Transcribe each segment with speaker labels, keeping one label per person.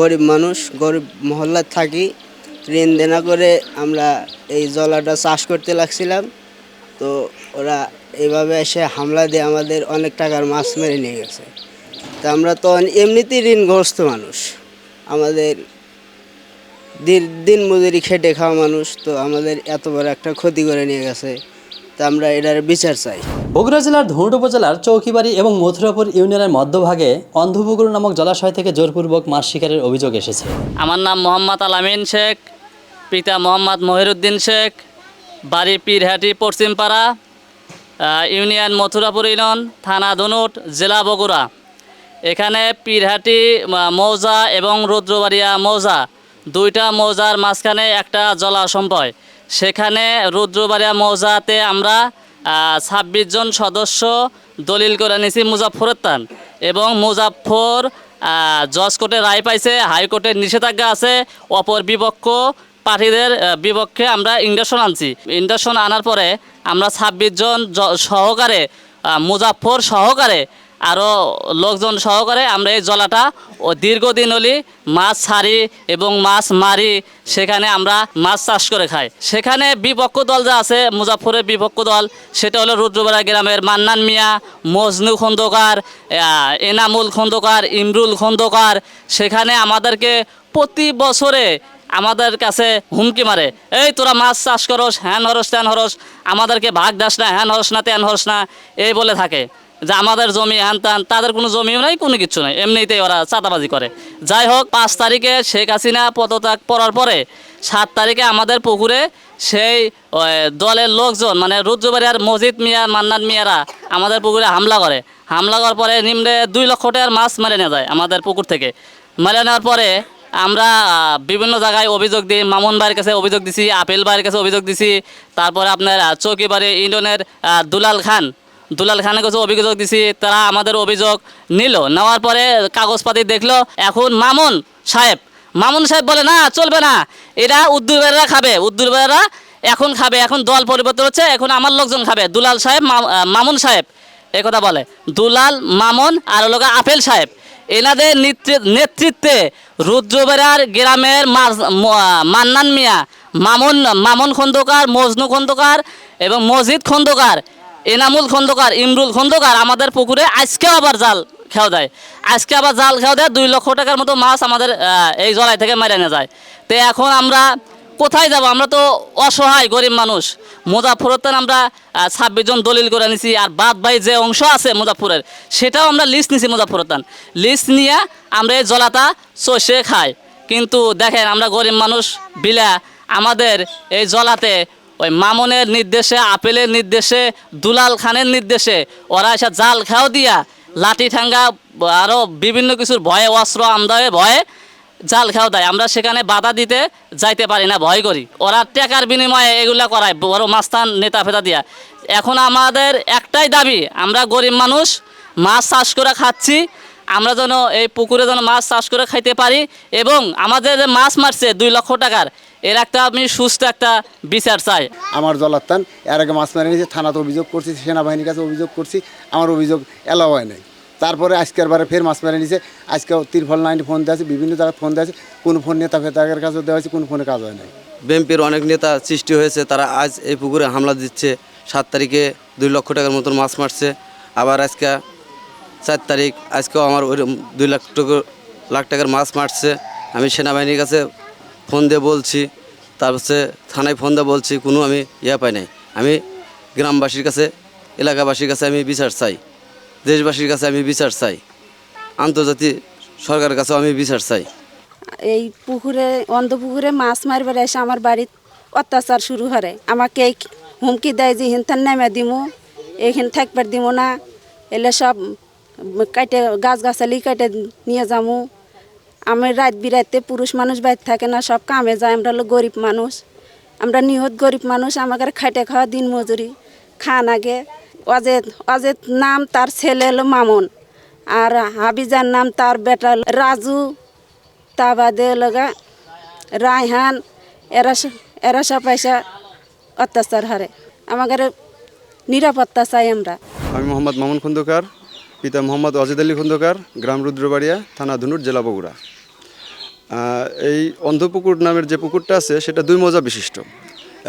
Speaker 1: গরিব মানুষ, গরিব মহল্লায় থাকি। ঋণ দেনা করে আমরা এই জলাটা চাষ করতে লাগছিলাম। তো ওরা এইভাবে এসে হামলা দিয়ে আমাদের অনেক টাকার মাছ মেরে নিয়ে গেছে। তা আমরা তো এমনিতেই ঋণগ্রস্ত মানুষ। আমাদের দিন দিন মজুরি খেটে খাওয়া মানুষ, তো আমাদের এত বড় একটা ক্ষতি করে নিয়ে গেছে। তা আমরা এটার বিচার চাই।
Speaker 2: বগুড়া জেলার ধুনট উপজেলার চৌকিবাড়ি এবং মথুরাপুর ইউনিয়নের মধ্যভাগে অন্ধপুকুর নামক জলাশয় থেকে জোরপূর্বক মাছ শিকারের অভিযোগ এসেছে।
Speaker 3: আমার নাম মোহাম্মদ আলামিন শেখ, পিতা মোহাম্মদ মহিরুদ্দিন শেখ, বাড়ি পীরহাটি, পশ্চিমপাড়া ইউনিয়ন মথুরাপুর ইউনিয়ন, থানা ধনুট, জেলা বগুড়া। এখানে পীরহাটি মৌজা এবং রুদ্রবাড়িয়া মৌজা, দুইটা মৌজার মাঝখানে একটা জলাশম্পয় সেখানে রুদ্রবাড়িয়া মৌজাতে আমরা ছাব্বিশ জন সদস্য দলিল করে নিয়েছি মুজাফরের তান এবং মুজাফর জজ কোর্টে রায় পাইছে হাইকোর্টের নিষেধাজ্ঞা আছে, অপর বিপক্ষ পার্টিদের বিপক্ষে আমরা ইন্ডাকশন আনছি। ইন্ডাকশন আনার পরে আমরা ছাব্বিশ জন সহকারে মুজাফর সহকারে আরও লোকজন সহকারে আমরা এই জলাটা ও দীর্ঘদিন হলি মাছ ছাড়ি এবং মাছ মারি, সেখানে আমরা মাছ চাষ করে খাই। সেখানে বিপক্ষ দল যা আছে মুজাফরের বিপক্ষ দল, সেটা হলো রুদ্রপাড়া গ্রামের মান্নান মিয়া, মজনু খন্দকার এনামুল খন্দকার, ইমরুল খন্দকার, সেখানে আমাদেরকে প্রতি বছরে আমাদের কাছে হুমকি মারে। এই তোরা মাছ চাষ করস, হ্যান হরস ত্যান হরস, আমাদেরকে ভাগ দাস না, হ্যান হরস না, ত্যান হরস না, এই বলে থাকে। যে আমাদের জমি হ্যান ত্যান তাদের কোনো জমিও নাই কোনো কিছু নাই। এমনিতেই ওরা চাঁদাবাজি করে। যাই হোক পাঁচ তারিখে শেখ হাসিনা পদত্যাগ করার পরে সাত তারিখে আমাদের পুকুরে সেই দলের লোকজন মানে রুদ্রবাড়িয়ার মজিদ মিয়া মান্নান মিয়ারা আমাদের পুকুরে হামলা করে। হামলা করার পরে নিম্নে দুই লক্ষ টাকার মাছ মেরে নেওয়া যায় আমাদের পুকুর থেকে। মেরে নেওয়ার পরে আমরা বিভিন্ন জায়গায় অভিযোগ দিই। মামুন ভাইয়ের কাছে অভিযোগ দিছি আপেল ভাইয়ের কাছে অভিযোগ দিছি। তারপরে আপনার চৌকিবাড়ি ইন্ডিয়নের আহ, দুলাল খান দুলাল খানের কাছে অভিযোগ দিছি, তারা আমাদের অভিযোগ নিল। নেওয়ার পরে কাগজপাতি দেখল, এখন মামুন সাহেব। মামুন সাহেব বলে, না, চলবে না। এরা উদ্দুরবেরা খাবে। উদ্দুরবেরা এখন খাবে। এখন দল পরিবর্তন হচ্ছে, এখন আমার লোকজন খাবে। দুলাল সাহেব মামুন সাহেব কথা বলে। দুলাল, মামুন আর গিয়ে আপেল সাহেব। এনাদের নেতৃ- নেতৃত্বে রুদ্রবেড়ার গ্রামের মান্নান মিয়া, মামুন মামুন খন্দকার, মজনু খন্দকার এবং মজিদ খন্দকার এনামুল খন্দকার, ইমরুল খন্দকার আমাদের পুকুরে আজকেও আবার জাল খেয়াও দেয়। আজকে আবার জাল খেয়াও দেয়, দুই লক্ষ টাকার মতো মাছ আমাদের এই জলাই থেকে মেরে নিয়ে যায়। তো এখন আমরা কোথায় যাব? আমরা তো অসহায়, গরিব মানুষ। মুজাফরতান আমরা ছাব্বিশ জন দলিল করে নিছি, আর বাদ বাই যে অংশ আছে মুজাফরের সেটাও আমরা লিস্ট নিছি মুজাফরতান লিস্ট নিয়ে আমরা এই জলাটা চষে খাই। কিন্তু দেখেন আমরা গরিব মানুষ, বিলা, আমাদের এই জলাতে ওই মামুনের নির্দেশে, আপেলের নির্দেশে, দুলাল খানের নির্দেশে ওরা এসে জাল খাও দিয়া লাঠি ঠাঙ্গা আরও বিভিন্ন কিছুর ভয়ে, অস্ত্র আমদায়ে ভয়ে জাল খেয়াও দেয়। আমরা সেখানে বাধা দিতে যাইতে পারি না, ভয় করি। ওরা টাকার বিনিময়ে এগুলা করায়, বড় মাস্তান নেতা ফেতা দিয়া। এখন আমাদের একটাই দাবি, আমরা গরিব মানুষ, মাছ চাষ করে খাচ্ছি আমরা যেন এই পুকুরে যেন মাছ চাষ করে খাইতে পারি এবং আমাদের যে মাছ মারছে দুই লক্ষ টাকার এর একটা আমি সুস্থ একটা বিচার চাই।
Speaker 4: আমার জলাত্তান এর আগে মাছ মেরে নিয়েছে থানাতে অভিযোগ করছি সেনাবাহিনীর কাছে অভিযোগ করছি আমার অভিযোগ এলাও হয় নাই। তারপরে আজকের বারে ফের মাছ মেরে নিয়েছে আজকে তিরফল নাইনে ফোন দেওয়া আছে বিভিন্ন জায়গায় ফোন দেওয়া আছে কোন ফোন নেতা ফেতাকের কাছে দেওয়া হয়েছে কোন ফোনে কাজ হয় নাই।
Speaker 5: বিএনপির অনেক নেতা সৃষ্টি হয়েছে তারা আজ এই পুকুরে হামলা দিচ্ছে সাত তারিখে দুই লক্ষ টাকার মতন মাছ মারছে আবার আজকে চার তারিখ। আজকেও আমার ওই দুই লাখ টাকা লাখ টাকার মাছ মারছে। আমি সেনাবাহিনীর কাছে ফোন দিয়ে বলছি। তারপর থানায় ফোন দিয়ে বলছি, কোনো আমি ইয়া পাই নাই। আমি গ্রামবাসীর কাছে, এলাকাবাসীর কাছে আমি বিচার চাই। দেশবাসীর কাছে আমি বিচার চাই। আন্তর্জাতিক সরকারের কাছেও আমি বিচার চাই।
Speaker 6: এই পুকুরে অন্ধ পুকুরে মাছ মারবার এসে আমার বাড়ির অত্যাচার শুরু করে আমাকে হুমকি দেয় যে হিনথান নেমে দিমু এইখানে থাকবার দিমু না। এলে সব কাটে গাছ গাছালি কাটে নিয়ে যামু। আমি রাত বিরাতে পুরুষ মানুষ বাইর থাকে না, সব কামে যায়। আমরা হলো গরিব মানুষ। আমরা নিহত গরিব মানুষ আমাদের খাইটে খাওয়া দিন মজুরি, খান আগে। অজেদ অজেদ নাম তার ছেলে হলো মামুন। আর হাবিজার নাম তার বেটা রাজু। তা বাদে লগা রায়হান। এরা এরা সব পয়সা অত্যাচার হারে। আমাদের নিরাপত্তা চাই আমরা।
Speaker 7: আমি মোহাম্মদ মামুন খন্দকার। পিতা মোহাম্মদ অজিদ আলী খন্দকার, গ্রাম রুদ্রবাড়িয়া, থানা ধুনুর, জেলা বগুড়া। এই অন্ধপুকুর নামের যে পুকুরটা আছে, সেটা দুই মৌজা বিশিষ্ট।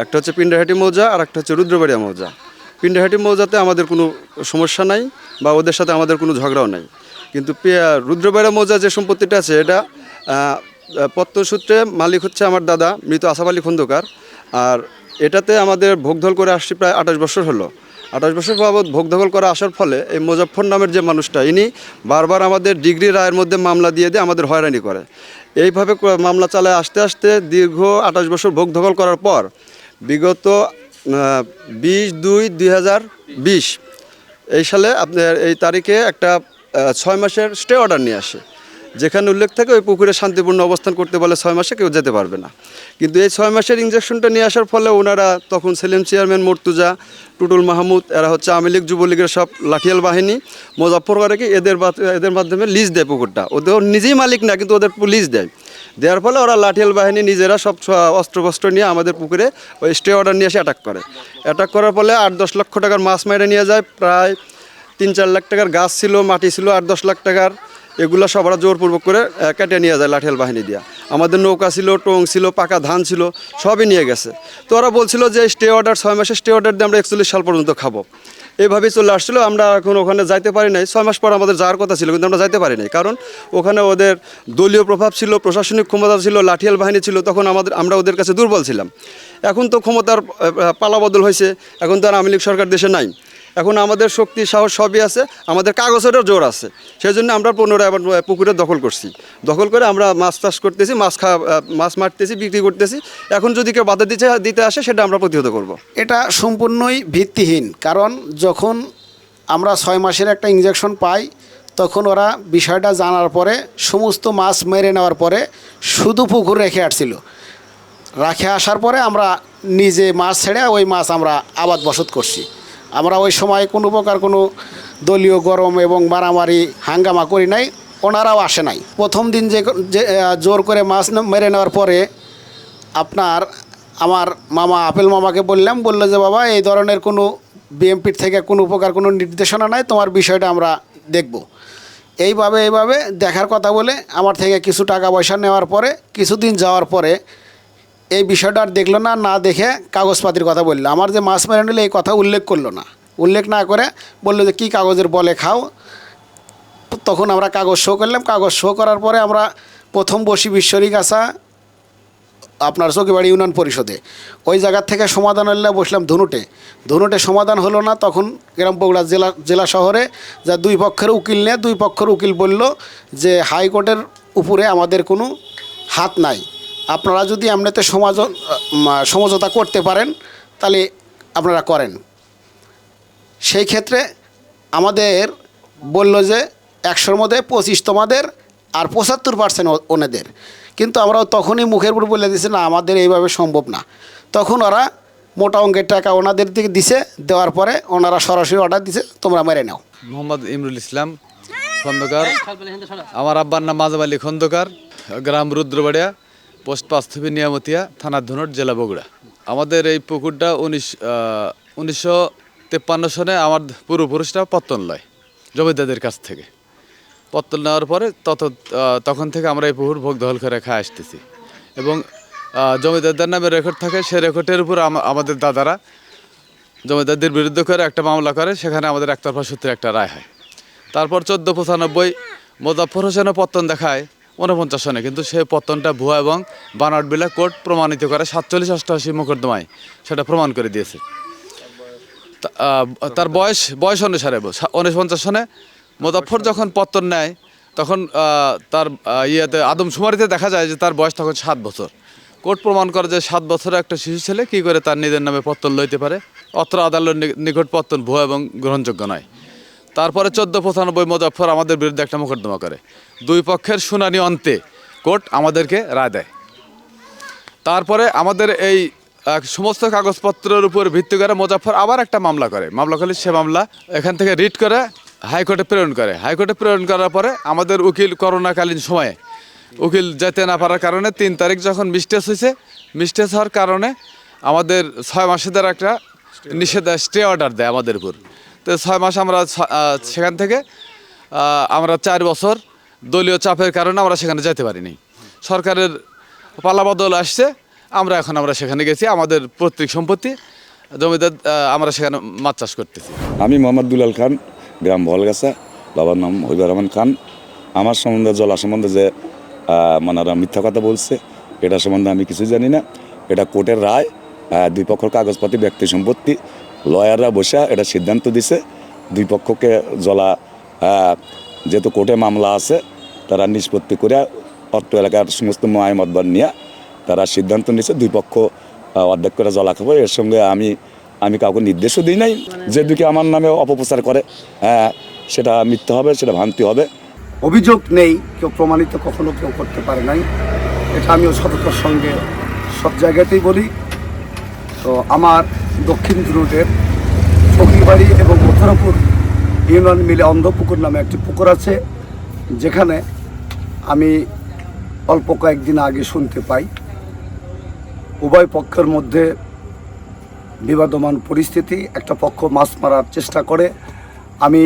Speaker 7: একটা হচ্ছে পিন্ডাহাটি মৌজা, আর একটা হচ্ছে রুদ্রবাড়িয়া মৌজা। পিন্ডাহাটি মৌজাতে আমাদের কোনো সমস্যা নাই, বা ওদের সাথে আমাদের কোনো ঝগড়াও নাই। কিন্তু রুদ্রবাড়িয়া মৌজা যে সম্পত্তিটা আছে, এটা পত্রসূত্রে মালিক হচ্ছে আমার দাদা, মৃত আসাফ আলী খন্দকার। আর এটাতে আমাদের ভোগধল করে আসছি প্রায় আঠাশ বছর হলো। আঠাশ বছর বাবদ ভোগ দখল করে আসার ফলে এই মুজফ্ফর নামের যে মানুষটা, ইনি বারবার আমাদের ডিগ্রি রায়ের মধ্যে মামলা দিয়ে দিয়ে আমাদের হয়রানি করে। এইভাবে মামলা চালায় আসতে আসতে দীর্ঘ আঠাশ বছর ভোগ দখল করার পর বিগত বিশ দুই দুই এই সালে আপনার এই তারিখে একটা ছয় মাসের স্টে অর্ডার নিয়ে আসে। যেখানে উল্লেখ থাকে ওই পুকুরে শান্তিপূর্ণ অবস্থান করতে বলে ছয় মাসে কেউ যেতে পারবে না। কিন্তু এই ছয় মাসের ইঞ্জেকশনটা নিয়ে আসার ফলে ওনারা তখন সেলিম চেয়ারম্যান মর্তুজা, টুটুল মাহমুদ, এরা হচ্ছে আওয়ামী লীগ, যুবলীগের সব লাঠিয়াল বাহিনী মোজাফর করে কি এদের এদের মাধ্যমে লিজ দেয় পুকুরটা। ওদের নিজেই মালিক না, কিন্তু ওদের লিজ দেয়। দেওয়ার ফলে ওরা লাঠিয়াল বাহিনী নিজেরা সব অস্ত্র ফস্ত্র নিয়ে আমাদের পুকুরে ওই স্টে অর্ডার নিয়ে এসে অ্যাটাক করে। অ্যাটাক করার ফলে আট দশ লক্ষ টাকার মাছ মেরে নিয়ে যায়। প্রায় তিন চার লাখ টাকার গাছ ছিল, মাটি ছিল, আট দশ লাখ টাকার। এগুলো সব জোরপূর্বক করে কেটে নিয়ে যায় লাঠিয়াল বাহিনী দিয়া। আমাদের নৌকা ছিল, টোং ছিল, পাকা ধান ছিল, সবই নিয়ে গেছে। তো ওরা বলছিল যে স্টে অর্ডার ছয় মাসের স্টে অর্ডার দিয়ে আমরা একচল্লিশ সাল পর্যন্ত খাব। এইভাবেই চলে আসছিল। আমরা এখন ওখানে যাইতে পারি নাই। ছয় মাস পর আমাদের যাওয়ার কথা ছিল, কিন্তু আমরা যাইতে পারি নাই। কারণ ওখানে ওদের দলীয় প্রভাব ছিল, প্রশাসনিক ক্ষমতা ছিল, লাঠিয়াল বাহিনী ছিল, তখন আমাদের, আমরা ওদের কাছে দুর্বল ছিলাম। এখন তো ক্ষমতার পালাবদল হয়েছে। এখন তো আর আওয়ামী লীগ সরকার দেশে নাই। এখন আমাদের শক্তি, সাহস সবই আছে, আমাদের কাগজেরও জোর আছে। সেই জন্য আমরা পুনরায় আবার পুকুরে দখল করছি। দখল করে আমরা মাছ চাষ করতেছি, মাছ খা মাছ মারতেছি, বিক্রি করতেছি। এখন যদি কেউ বাধা দিতে দিতে আসে, সেটা আমরা প্রতিহত করব।
Speaker 8: এটা সম্পূর্ণই ভিত্তিহীন, কারণ যখন আমরা ছয় মাসের একটা ইঞ্জেকশন পাই, তখন ওরা বিষয়টা জানার পরে, সমস্ত মাছ মেরে নেওয়ার পরে শুধু পুকুর রেখে আসছিল। রাখে আসার পরে আমরা নিজে মাছ ছেড়ে ওই মাছ আমরা আবাদ বসত করছি। আমরা ওই সময় কোনো প্রকার কোনো দলীয় গরম এবং মারামারি হাঙ্গামা করি নাই, ওনারাও আসে নাই। প্রথম দিন যে জোর করে মাছ মেরে নেওয়ার পরে আপনার আমার মামা, আপেল মামাকে বললাম, বলল যে, বাবা, এই ধরনের কোনো বিএমপির থেকে কোনো প্রকার কোনো নির্দেশনা নাই, তোমার বিষয়টা আমরা দেখব। এইভাবে এইভাবে দেখার কথা বলে আমার থেকে কিছু টাকা পয়সা নেওয়ার পরে, কিছুদিন যাওয়ার পরে এই বিষয়টা আর দেখল না না দেখে কাগজপাতির কথা বলল। আমার যে মাছ মেরে নিলে, এই কথা উল্লেখ করল না। উল্লেখ না করে বলল যে, কী কাগজের বলে খাও? তখন আমরা কাগজ শো করলাম। কাগজ শো করার পরে আমরা প্রথম বসি বিশ্বরী গাছা আপনার চৌকিবাড়ি ইউনিয়ন পরিষদে। ওই জায়গার থেকে সমাধান হলে বসলাম ধনুটে। ধনুটে সমাধান হলো না, তখন গ্রাম বগুড়া জেলা জেলা শহরে যা দুই পক্ষের উকিল নিয়ে, দুই পক্ষের উকিল বলল যে, হাইকোর্টের উপরে আমাদের কোনো হাত নাই। আপনারা যদি এমনিতে সমাজ সমঝোতা করতে পারেন, তাহলে আপনারা করেন। সেই ক্ষেত্রে আমাদের বলল যে একশোর মধ্যে পঁচিশ তোমাদের আর পঁচাত্তর পার্সেন্ট ওনাদের কিন্তু আমরা তখনই মুখের উপর বলে দিছি না, আমাদের এইভাবে সম্ভব না। তখন ওরা মোটা অঙ্কের টাকা ওনাদের দিকে দিছে, দেওয়ার পরে ওনারা সরাসরি অর্ডার দিছে, তোমরা মেরে নাও।
Speaker 9: মোহাম্মদ ইমরুল ইসলাম, খন্দকার। আমার আব্বার নাম মাজব আলী খন্দকার, গ্রাম রুদ্রবাড়িয়া। পোস্ট পাস্থবী নিয়ামতিয়া, থানা ধনুট জেলা বগুড়া। আমাদের এই পুকুরটা উনিশ উনিশশো তেপ্পান্ন সনে আমার পূর্বপুরুষরা পত্তন লয়, জমিদারদের কাছ থেকে। পত্তন নেওয়ার পরে তত তখন থেকে আমরা এই পুকুর ভোগ দখল করে খায় আসতেছি। এবং জমিদারদের নামে রেকর্ড থাকে সেই রেকর্ডের উপর আমাদের দাদারা জমিদারদের বিরুদ্ধে করে একটা মামলা করে, সেখানে আমাদের একতরফা সূত্রে একটা রায় হয়। তারপর চোদ্দ পঁচানব্বই মোজাফর হোসেনও পত্তন দেখায় ঊনপঞ্চাশ সনে কিন্তু সে পত্তনটা ভুয়া এবং বানাটবিলা কোর্ট প্রমাণিত করে সাতচল্লিশ অষ্টআশি মোকদ্দমায় সেটা প্রমাণ করে দিয়েছে। তার বয়স বয়স অনুসারে উনপঞ্চাশ সনে মোজাফর যখন পত্তন নেয়, তখন তার ইয়েতে আদমশুমারিতে দেখা যায় যে তার বয়স তখন সাত বছর। কোর্ট প্রমাণ করে যে সাত বছরের একটা শিশু ছেলে কী করে তার নিজের নামে পত্তন লইতে পারে? অত্র আদালত নিকট পত্তন ভুয়া এবং গ্রহণযোগ্য নয়। তারপরে চোদ্দ পঁচানব্বই মোজাফর আমাদের বিরুদ্ধে একটা মোকদ্দমা করে। দুই পক্ষের শুনানি অন্তে কোর্ট আমাদেরকে রায় দেয়। তারপরে আমাদের এই সমস্ত কাগজপত্রের উপর ভিত্তি করে মোজাফর আবার একটা মামলা করে। মামলা করলে সে মামলা এখান থেকে রিট করে হাইকোর্টে প্রেরণ করে। হাইকোর্টে প্রেরণ করার পরে আমাদের উকিল করোনাকালীন সময়ে, উকিল যেতে না পারার কারণে তিন তারিখ যখন মিস্টেস হয়েছে মিস্টেস হওয়ার কারণে আমাদের ছয় মাসেদের একটা নিষেধা স্টে অর্ডার দেয় আমাদের উপর। তো ছয় মাস আমরা সেখান থেকে আমরা চার বছর দলীয় চাপের কারণে আমরা সেখানে যেতে পারিনি। সরকারের পালাবদল আসছে, আমরা এখন আমরা সেখানে গেছি, আমাদের পৈতৃক সম্পত্তি, জমিদার আমরা সেখানে মাছ চাষ করতেছি।
Speaker 10: আমি মোহাম্মদ দুলাল খান, গ্রাম ভলগাছা বাবার নাম হইবার রহমান খান। আমার সম্বন্ধে, জলা সম্বন্ধে যে মানারা মিথ্যা কথা বলছে, এটা সম্বন্ধে আমি কিছু জানি না। এটা কোর্টের রায় দুই পক্ষের কাগজপাতি, ব্যক্তি সম্পত্তি লয়াররা বসে এটা সিদ্ধান্ত দিছে। দুই পক্ষকে জলা যেহেতু কোর্টে মামলা আছে, তারা নিষ্পত্তি করে অর্থ এলাকার সমস্ত মায় মতবাদ নিয়ে তারা সিদ্ধান্ত নিছে, দুই পক্ষ অর্ধেক করে জলা খাব। এর সঙ্গে আমি আমি কাউকে নির্দেশও দিই নাই যে দিকে আমার নামে অপপ্রচার করে। হ্যাঁ সেটা মিথ্যা হবে, সেটা ভ্রান্তি হবে।
Speaker 11: অভিযোগ নেই, কেউ প্রমাণিত কখনো কেউ করতে পারে নাই। এটা আমিও সততার সঙ্গে সব জায়গাতেই বলি। তো আমার দক্ষিণ রুটের চকিবাড়ি এবং মথুরাপুর ইউনিয়ন মিলে অন্ধপুকুর নামে একটি পুকুর আছে, যেখানে আমি অল্প কয়েকদিন আগে শুনতে পাই। উভয় পক্ষের মধ্যে বিবাদমান পরিস্থিতি, একটা পক্ষ মাছ মারার চেষ্টা করে। আমি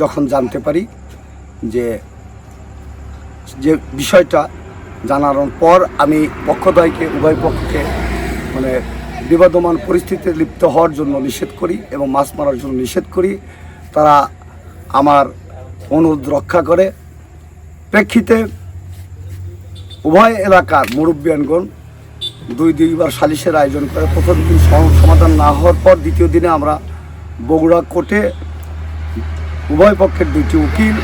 Speaker 11: যখন জানতে পারি যে যে বিষয়টা জানানোর পর আমি পক্ষদ্বয়কে, উভয় পক্ষকে মানে বিবাদমান পরিস্থিতিতে লিপ্ত হওয়ার জন্য নিষেধ করি এবং মাছ মারার জন্য নিষেধ করি। তারা আমার অনুরোধ রক্ষা করে। প্রেক্ষিতে উভয় এলাকার মুরব্বিয়ানগণ দুই দুইবার সালিশের আয়োজন করে প্রথম দিন সমাধান না হওয়ার পর দ্বিতীয় দিনে আমরা বগুড়া কোর্টে উভয় পক্ষের দুইটি উকিল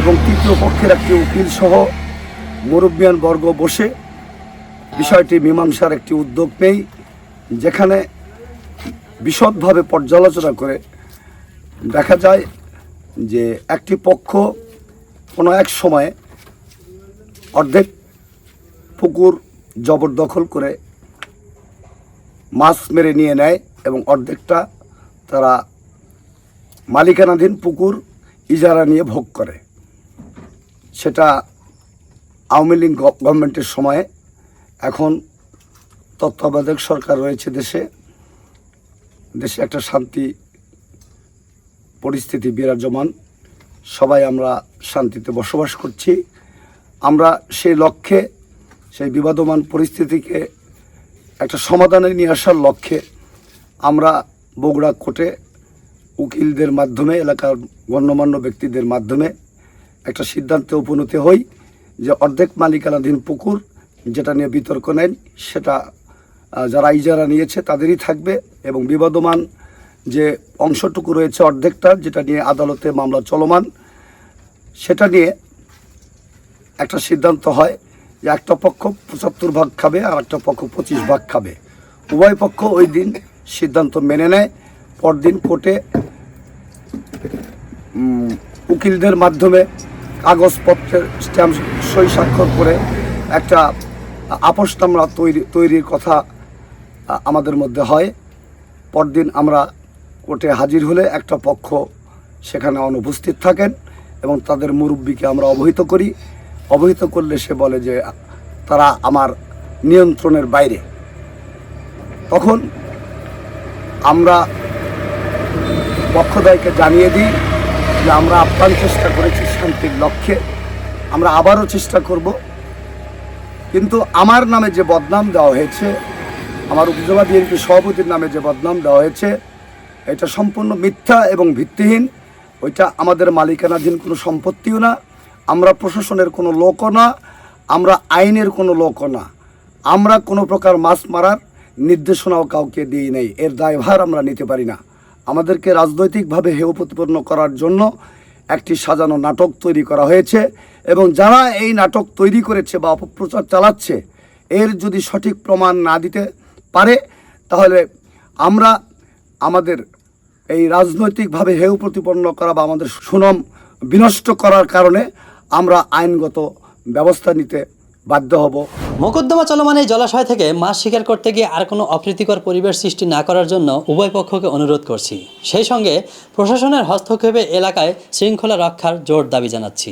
Speaker 11: এবং তৃতীয় পক্ষের একটি উকিল সহ মুরব্বিয়ান বর্গ বসে বিষয়টি মীমাংসার একটি উদ্যোগ নেই। যেখানে বিশদভাবে পর্যালোচনা করে দেখা যায় যে একটি পক্ষ কোনো এক সময়ে অর্ধেক পুকুর জবরদখল করে মাছ মেরে নিয়ে নেয় এবং অর্ধেকটা তারা মালিকানাধীন পুকুর ইজারা নিয়ে ভোগ করে। সেটা আওয়ামী লীগ গভর্নমেন্টের সময়ে এখন তত্ত্বাবধায়ক সরকার রয়েছে দেশে। দেশে একটা শান্তি পরিস্থিতি বিরাজমান। সবাই আমরা শান্তিতে বসবাস করছি। আমরা সেই লক্ষ্যে, সেই বিবাদমান পরিস্থিতিকে একটা সমাধানে নিয়ে আসার লক্ষ্যে আমরা বগুড়া কোর্টে উকিলদের মাধ্যমে, এলাকার গণ্যমান্য ব্যক্তিদের মাধ্যমে একটা সিদ্ধান্তে উপনীত হই যে অর্ধেক মালিকানাধীন পুকুর যেটা নিয়ে বিতর্ক নেন সেটা যারা ইজারা নিয়েছে তাদেরই থাকবে এবং বিবাদমান যে অংশটুকু রয়েছে অর্ধেকটা, যেটা নিয়ে আদালতে মামলা চলমান, সেটা নিয়ে একটা সিদ্ধান্ত হয় যে একটা পক্ষ পঁচাত্তর ভাগ খাবে আর একটা পক্ষ পঁচিশ ভাগ খাবে। উভয় পক্ষ ওই দিন সিদ্ধান্ত মেনে নেয়। পরদিন কোর্টে উকিলদের মাধ্যমে কাগজপত্রের স্ট্যাম্প সই স্বাক্ষর করে একটা আপোষনামা তৈরি তৈরির কথা আমাদের মধ্যে হয়। পরদিন আমরা কোর্টে হাজির হলে একটা পক্ষ সেখানে অনুপস্থিত থাকেন এবং তাদের মুরব্বীকে আমরা অবহিত করি। অবহিত করলে সে বলে যে, তারা আমার নিয়ন্ত্রণের বাইরে। তখন আমরা পক্ষদয়কে জানিয়ে দিই যে, আমরা আপ্রাণ চেষ্টা করেছি শান্তির লক্ষ্যে। আমরা আবারও চেষ্টা করব। কিন্তু আমার নামে যে বদনাম দেওয়া হয়েছে আমার উপজেলা বিএনপি সভাপতির নামে যে বদনাম দেওয়া হয়েছে, এটা সম্পূর্ণ মিথ্যা এবং ভিত্তিহীন। ওইটা আমাদের মালিকানাধীন কোনো সম্পত্তিও না, আমরা প্রশাসনের কোনো লোকও না, আমরা আইনের কোনো লোকও না। আমরা কোনো প্রকার মাছ মারার নির্দেশনাও কাউকে দিই নাই, এর দায়ভার আমরা নিতে পারি না। আমাদেরকে রাজনৈতিকভাবে হেয় প্রতিপন্ন করার জন্য একটি সাজানো নাটক তৈরি করা হয়েছে এবং যারা এই নাটক তৈরি করেছে বা অপপ্রচার চালাচ্ছে, এর যদি সঠিক প্রমাণ না দিতে পারে, তাহলে আমরা আমাদের এই রাজনৈতিকভাবে হেউ প্রতিপন্ন করা বা আমাদের সুনাম বিনষ্ট করার কারণে আমরা আইনগত ব্যবস্থা নিতে বাধ্য হব।
Speaker 2: মোকদ্দমা চলমান এই জলাশয় থেকে মাছ শিকার করতে গিয়ে আর কোনো অপ্রীতিকর পরিবেশ সৃষ্টি না করার জন্য উভয় পক্ষকে অনুরোধ করছি। সেই সঙ্গে প্রশাসনের হস্তক্ষেপে এলাকায় শৃঙ্খলা রক্ষার জোর দাবি জানাচ্ছি।